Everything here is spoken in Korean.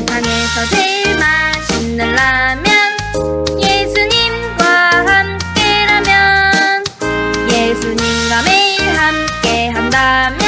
세상에서 제일 맛있는 라면. 예수님과 함께라면. 예수님과 매일 함께 한다면.